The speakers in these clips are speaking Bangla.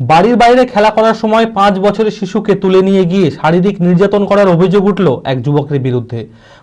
বাড়ির বাইরে খেলা করার সময় পাঁচ বছরের শিশুকে তুলে নিয়ে গিয়ে শারীরিক নির্যাতন করার অভিযোগ উঠল এক যুবকের বিরুদ্ধে।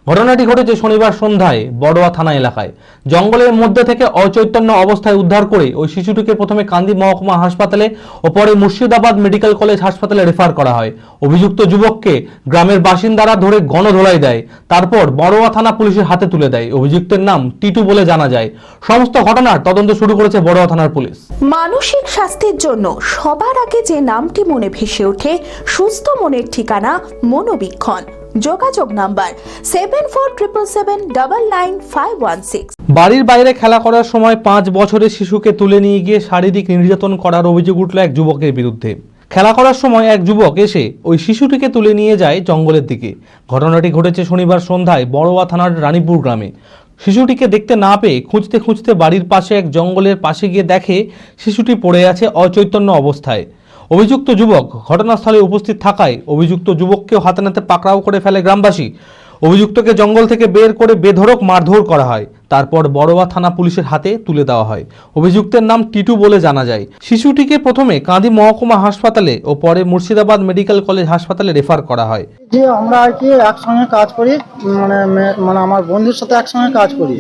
ঘটনাটি ঘটেছে শনিবার সন্ধ্যায় বড়োয়া থানা এলাকায়। জঙ্গলের মধ্যে থেকে অচৈতন্য অবস্থায় উদ্ধার করে ওই শিশুটিকে প্রথমে কান্দি মহকুমা হাসপাতালে ও পরে মুর্শিদাবাদ মেডিকেল কলেজ হাসপাতালে রেফার করা হয়। অভিযুক্ত যুবককে গ্রামের বাসিন্দারা ধরে গণধোলাই দেয়, তারপর বড়োয়া থানা পুলিশের হাতে তুলে দেয়। অভিযুক্তের নাম টিটু বলে জানা যায়। সমস্ত ঘটনার তদন্ত শুরু করেছে বড়োয়া থানার পুলিশ। মানসিক স্বাস্থ্যের জন্য সবার আগে যে নামটি মনে ভেসে ওঠে, সুস্থ মনের ঠিকানা মনোবীক্ষণ। যোগাযোগ number seven four triple seven double nine five one six বাড়ির বাইরে খেলা করার সময় পাঁচ বছরের শিশুকে তুলে নিয়ে গিয়ে শারীরিক নির্যাতন করার অভিযোগ উঠল এক যুবকের বিরুদ্ধে। খেলা করার সময় এক যুবক এসে ওই শিশুটিকে তুলে নিয়ে যায় জঙ্গলের দিকে। ঘটনাটি ঘটেছে শনিবার সন্ধ্যায় বড়োয়া থানার রানীপুর গ্রামে। শিশুটিকে দেখতে না পেয়ে খুঁজতে খুঁজতে বাড়ির পাশে এক জঙ্গলের পাশে গিয়ে দেখে শিশুটি পড়ে আছে অচৈতন্য অবস্থায়। অভিযুক্ত যুবক ঘটনাস্থলে উপস্থিত থাকায় অভিযুক্ত যুবককেও হাতে নাতে পাকড়াও করে ফেলে গ্রামবাসী। অভিযুক্তকে জঙ্গল থেকে বের করে বেধরক মারধর করা হয়। তারপর বড়োয়া থানা পুলিশের হাতে তুলে দেওয়া হয়। অভিযুক্তের নাম টিটু বলে জানা যায়। শিশুটিকে প্রথমে কাঁদি মহকুমা হাসপাতালে ও পরে মুর্শিদাবাদ মেডিকেল কলেজ হাসপাতালে রেফার করা হয়। যে আমরা আর কি একসঙ্গে কাজ করি মানে মানে আমার বন্ধুর সাথে একসঙ্গে কাজ করি।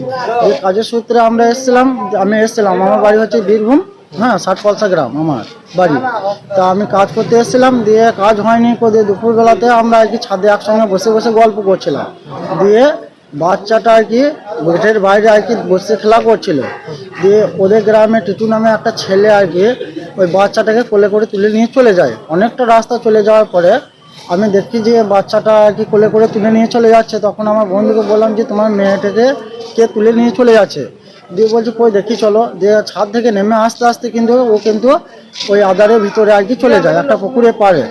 এই কাজের সূত্রে আমরা এসেছিলাম, আমি এসেছিলাম, আমার বাড়ি হচ্ছে বীরভূম হ্যাঁ ষাট পলসা গ্রাম, আমার বাড়ি। তা আমি কাজ করতে এসেছিলাম, দিয়ে কাজ হয়নি করে দুপুরবেলাতে আমরা আর কি ছাদে একসঙ্গে বসে বসে গল্প করছিলাম। দিয়ে বাচ্চাটা আর কি গেটের বাইরে আর কি বসে খেলা করছিল। দিয়ে ওদের গ্রামে টিটু নামে একটা ছেলে আর কি ওই বাচ্চাটাকে কোলে করে তুলে নিয়ে চলে যায়। অনেকটা রাস্তা চলে যাওয়ার পরে আমি দেখি যে বাচ্চাটা আর কি কোলে করে তুলে নিয়ে চলে যাচ্ছে। তখন আমার বন্ধুকে বললাম যে, তোমার মেয়েটাকে কে তুলে নিয়ে চলে যাচ্ছে? দিয়ে বলছে, কই দেখি, চলো। দিয়ে ছাদ থেকে নেমে আসতে আসতে কিন্তু ও কিন্তু ওই আদারের ভিতরে আর কি চলে যায়, একটা পুকুরে পারে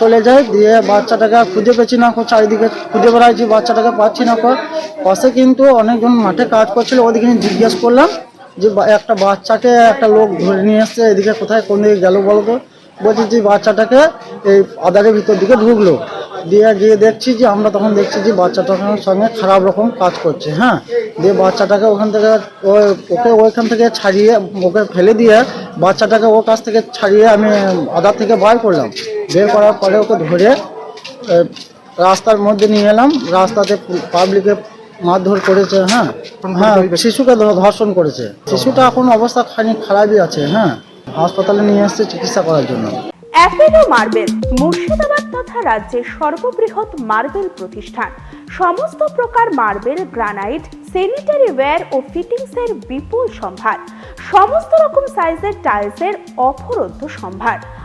চলে যায়, দিয়ে বাচ্চাটাকে খুঁজে পেয়েছি না চারিদিকে খুঁজে বেড়াইছি, বাচ্চাটাকে পাচ্ছি না পাশে কিন্তু অনেকজন মাঠে কাজ করছিল, ওদিকে জিজ্ঞেস করলাম যে একটা বাচ্চাকে একটা লোক ধরে নিয়ে এসছে, এদিকে কোথায়, কোন দিকে গেল বলতো বলছি যে বাচ্চাটাকে এই আদারের ভিতর দিকে ঢুকলো। দিয়ে গিয়ে দেখছি যে আমরা তখন দেখছি যে বাচ্চাটার সঙ্গে খারাপ রকম কাজ করছে হ্যাঁ? দিয়ে বাচ্চাটাকে ওখান থেকে ওকে ওইখান থেকে ছাড়িয়ে ওকে ফেলে দিয়ে বাচ্চাটাকে ওর কাছ থেকে ছাড়িয়ে আমি আদার থেকে বার করলাম। বের করার পরে ওকে ধরে রাস্তার মধ্যে নিয়ে এলাম রাস্তাতে পাবলিকে মারধর করেছে হ্যাঁ? হ্যাঁ শিশুকে ধর্ষণ করেছে। শিশুটা এখন অবস্থা খানিক খারাপই আছে হ্যাঁ? হাসপাতালে নিয়ে আসছে চিকিৎসা করার জন্য। অ্যাপেলো মার্বেল মুর্শিদাবাদ তথা রাজ্যের সর্ববৃহৎ মার্বেল প্রতিষ্ঠান। সমস্ত প্রকার মার্বেল গ্রানাইট স্যানিটারি ওয়্যার ও ফিটিংসের বিপুল সম্ভার। সমস্ত রকম সাইজের টাইলসের অফরন্ত সম্ভার।